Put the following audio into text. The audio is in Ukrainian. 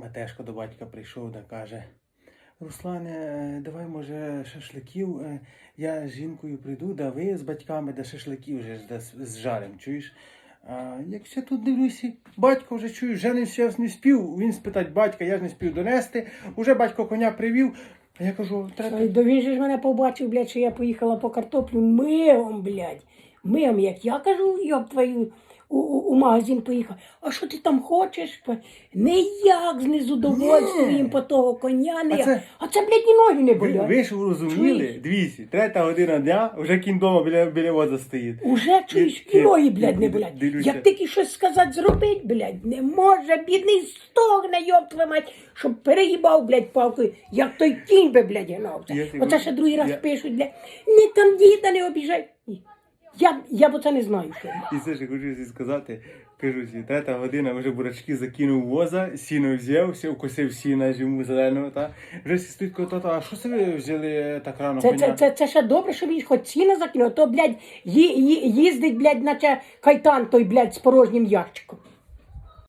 Матешко до батька прийшов та каже: Руслане, е, давай, може, шашликів. е, Я з жінкою прийду, да ви з батьками да шашликів вже з- зжарим, чуєш? А як я тут дивлюся, батько вже чую, женився, я не спів. Він спитать батька, я ж не спів донести. Уже батько коня привів. А я кажу, треба. Да він же ж мене побачив, блядь, що я поїхала по картоплю мигом, блядь. Мигом, як я кажу, йоб твою, у, у, у магазин поїхав. А що ти там хочеш? Ніяк з незадовольствием по того коня, не А це- а це, блядь, ні ноги не Ви, болять. ви ж розуміли, Чуєш? дивіться, третя година дня, вже кінь дома біля, біля воза стоїть. Уже чуєш, Ні, і ноги, блядь, не ні, болять. дивлюся. Як тільки щось сказати зробить, блядь, не може, бідний стогне, йоб твою мать, щоб переїбав, блядь, палкою, як той кінь би, блядь, гнався. Я Оце ще другий раз я- пишуть, блядь, не там діда не обіжай. Ні. Я, я бо це не знаю, що. І це ж хочу собі сказати, кажу, сі, третя година вже бурачки закинув воза, сіно взяв, все, вкусив сіна йому зеленого, та вже всі стоїть коло тата, а що це ви взяли так рано Це, це, це, це ще добре, що він хоч сіно закинув, то, блядь, ї, ї, їздить, блядь, наче кайтан той, блядь, з порожнім ящиком.